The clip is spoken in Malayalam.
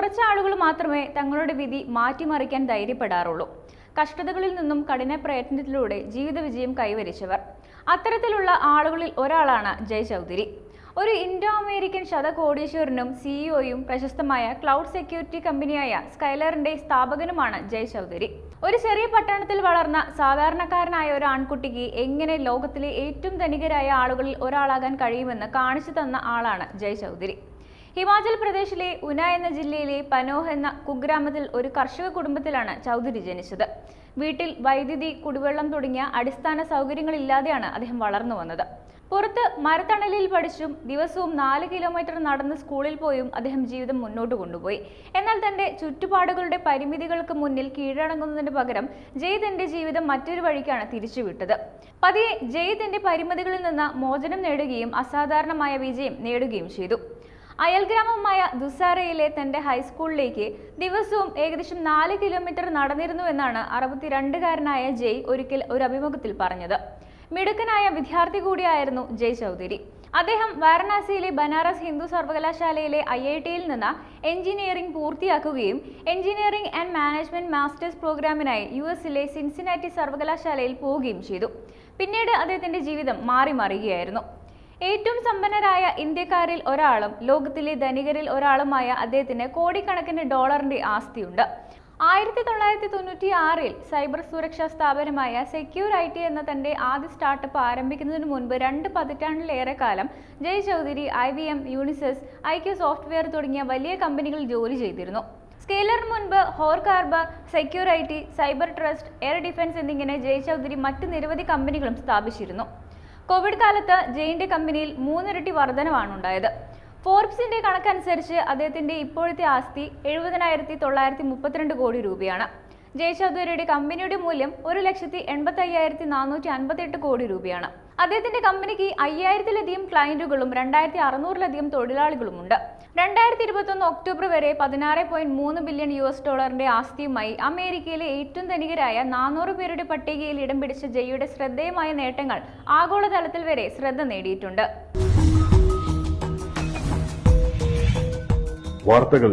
കുറച്ച് ആളുകൾ മാത്രമേ തങ്ങളുടെ വിധി മാറ്റിമറിക്കാൻ ധൈര്യപ്പെടാറുള്ളൂ. കഷ്ടതകളിൽ നിന്നും കഠിന പ്രയത്നത്തിലൂടെ ജീവിത വിജയം കൈവരിച്ചവർ. അത്തരത്തിലുള്ള ആളുകളിൽ ഒരാളാണ് ജയ് ചൗധരി. ഒരു ഇൻഡോ അമേരിക്കൻ ശതകോടീശ്വരനും സിഇഒയും പ്രശസ്തമായ ക്ലൗഡ് സെക്യൂരിറ്റി കമ്പനിയായ സ്കൈലറിന്റെ സ്ഥാപകനുമാണ് ജയ് ചൗധരി. ഒരു ചെറിയ പട്ടണത്തിൽ വളർന്ന സാധാരണക്കാരനായ ഒരു ആൺകുട്ടിക്ക് എങ്ങനെ ലോകത്തിലെ ഏറ്റവും ധനികരായ ആളുകളിൽ ഒരാളാകാൻ കഴിയുമെന്ന് കാണിച്ചു തന്ന ആളാണ് ജയ് ചൗധരി. ഹിമാചൽ പ്രദേശിലെ ഉന എന്ന ജില്ലയിലെ പനോഹ് എന്ന കുഗ്രാമത്തിൽ ഒരു കർഷക കുടുംബത്തിലാണ് ചൗധരി ജനിച്ചത്. വീട്ടിൽ വൈദ്യുതി കുടിവെള്ളം തുടങ്ങിയ അടിസ്ഥാന സൗകര്യങ്ങളില്ലാതെയാണ് അദ്ദേഹം വളർന്നു വന്നത്. പുറത്ത് മരത്തണലിൽ പഠിച്ചും ദിവസവും നാല് കിലോമീറ്റർ നടന്ന് സ്കൂളിൽ പോയും അദ്ദേഹം ജീവിതം മുന്നോട്ട് കൊണ്ടുപോയി. എന്നാൽ തന്റെ ചുറ്റുപാടുകളുടെ പരിമിതികൾക്ക് മുന്നിൽ കീഴടങ്ങുന്നതിന് പകരം ജയ് ജീവിതം മറ്റൊരു വഴിക്കാണ് തിരിച്ചുവിട്ടത്. പതിയെ ജയ് പരിമിതികളിൽ നിന്ന് മോചനം നേടുകയും അസാധാരണമായ വിജയം നേടുകയും ചെയ്തു. അയൽഗ്രാമമായ ദുസാരയിലെ തന്റെ ഹൈസ്കൂളിലേക്ക് ദിവസവും ഏകദേശം നാല് കിലോമീറ്റർ നടന്നിരുന്നു എന്നാണ് അറുപത്തിരണ്ടുകാരനായ ജയ് ഒരിക്കൽ ഒരു അഭിമുഖത്തിൽ പറഞ്ഞത്. മിടുക്കനായ വിദ്യാർത്ഥി കൂടിയായിരുന്നു ജയ് ചൗധരി. അദ്ദേഹം വാരണാസിയിലെ ബനാറസ് ഹിന്ദു സർവകലാശാലയിലെ ഐ ഐ ടിയിൽ നിന്ന് എഞ്ചിനീയറിംഗ് പൂർത്തിയാക്കുകയും എഞ്ചിനീയറിംഗ് ആൻഡ് മാനേജ്മെന്റ് മാസ്റ്റേഴ്സ് പ്രോഗ്രാമിനായി യു എസിലെ സിൻസിനാറ്റി സർവകലാശാലയിൽ പോവുകയും ചെയ്തു. പിന്നീട് അദ്ദേഹത്തിന്റെ ജീവിതം മാറി മറിയുകയായിരുന്നു. ഏറ്റവും സമ്പന്നരായ ഇന്ത്യക്കാരിൽ ഒരാളും ലോകത്തിലെ ധനികരിൽ ഒരാളുമായ അദ്ദേഹത്തിന് കോടിക്കണക്കിന് ഡോളറിന്റെ ആസ്തിയുണ്ട്. ആയിരത്തി തൊള്ളായിരത്തി തൊണ്ണൂറ്റി ആറിൽ സൈബർ സുരക്ഷാ സ്ഥാപനമായ സെക്യൂർ ഐ ടി എന്ന തന്റെ ആദ്യ സ്റ്റാർട്ടപ്പ് ആരംഭിക്കുന്നതിന് മുൻപ് രണ്ട് പതിറ്റാണ്ടിലേറെ കാലം Jay Chaudhry I B M Unisys I Q software തുടങ്ങിയ വലിയ കമ്പനികളിൽ ജോലി ചെയ്തിരുന്നു. സ്കെയിലറിന് മുൻപ് core harbor secure I T cipher trust air defense എന്നിങ്ങനെ ജയ് ചൗധരി മറ്റ് നിരവധി കമ്പനികളും സ്ഥാപിച്ചിരുന്നു. കോവിഡ് കാലത്ത് ജെയിന്റെ കമ്പനിയിൽ മൂന്നിരട്ടി വർധനവാണ് ഉണ്ടായത്. ഫോർബ്സിന്റെ കണക്കനുസരിച്ച് അദ്ദേഹത്തിന്റെ ഇപ്പോഴത്തെ ആസ്തി എഴുപതിനായിരത്തി തൊള്ളായിരത്തി മുപ്പത്തിരണ്ട് കോടി രൂപയാണ്. ജയ് കമ്പനിയുടെ മൂല്യം ഒരു ലക്ഷത്തി എൺപത്തി അയ്യായിരത്തി നാനൂറ്റി അൻപത്തി കോടി രൂപയാണ്. അദ്ദേഹത്തിന്റെ കമ്പനിക്ക് അയ്യായിരത്തിലധികം ക്ലയന്റുകളും രണ്ടായിരത്തി അറുന്നൂറിലധികം തൊഴിലാളികളുമുണ്ട്. രണ്ടായിരത്തി ഇരുപത്തൊന്ന് ഒക്ടോബർ വരെ പതിനാറ് പോയിന്റ് മൂന്ന് ബില്യൺ യു എസ് ഡോളറിന്റെ ആസ്തിയുമായി അമേരിക്കയിലെ ഏറ്റവും ധനികരായ നാനൂറ് പേരുടെ പട്ടികയിൽ ഇടം പിടിച്ച ജയ്യുടെ ശ്രദ്ധേയമായ നേട്ടങ്ങൾ ആഗോളതലത്തിൽ വരെ ശ്രദ്ധ നേടിയിട്ടുണ്ട്. വാർത്തകൾ